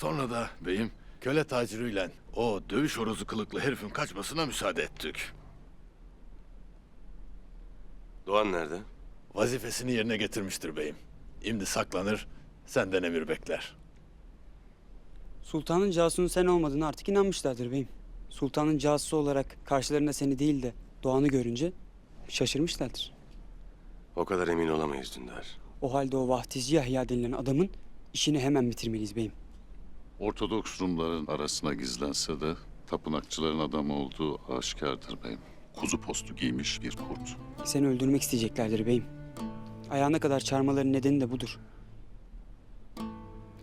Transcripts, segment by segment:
Sonra da beyim köle taciriyle o dövüş horozu kılıklı herifin kaçmasına müsaade ettik. Doğan nerede? Vazifesini yerine getirmiştir beyim. Şimdi saklanır, senden emir bekler. Sultanın casusunun sen olmadığını artık inanmışlardır beyim. Sultanın casusu olarak karşılarında seni değil de Doğan'ı görünce şaşırmışlardır. O kadar emin olamayız Dündar. O halde o vahtiz Yahya denilen adamın işini hemen bitirmeliyiz beyim. Ortodoks Rumların arasına gizlense de tapınakçıların adamı olduğu aşikardır beyim. Kuzu postu giymiş bir kurt. Seni öldürmek isteyeceklerdir beyim. Ayağına kadar çarmaların nedeni de budur.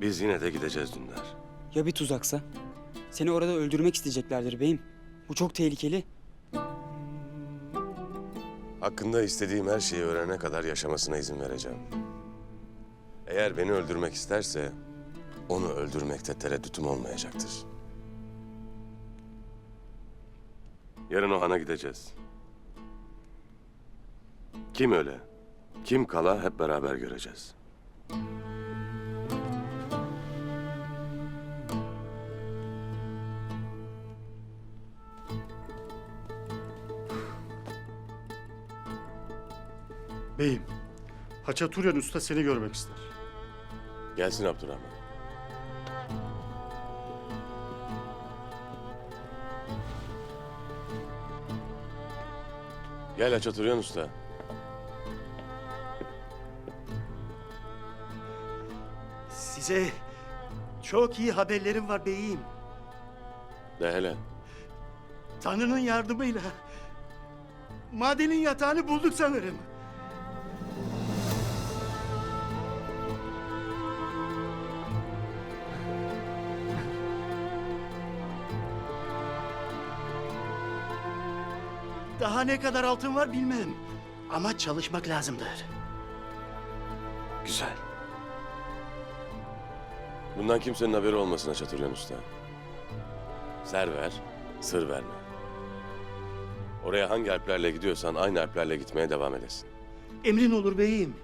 Biz yine de gideceğiz Dündar. Ya bir tuzaksa? Seni orada öldürmek isteyeceklerdir beyim. Bu çok tehlikeli. Hakkında istediğim her şeyi öğrenene kadar yaşamasına izin vereceğim. Eğer beni öldürmek isterse onu öldürmekte tereddütüm olmayacaktır. Yarın o hana gideceğiz. Kim öle, kim kala hep beraber göreceğiz. Beyim, Haçaturyan Usta seni görmek ister. Gelsin Abdurrahman. Gel Haçaturyan Usta. Size çok iyi haberlerim var beyim. De hele. Tanrı'nın yardımıyla madenin yatağını bulduk sanırım. Daha ne kadar altın var bilmem. Ama çalışmak lazımdır. Güzel. Bundan kimsenin haberi olmasın Haçaturyan Usta. Ser ver, sır verme. Oraya hangi harplerle gidiyorsan aynı harplerle gitmeye devam edesin. Emrin olur beyim.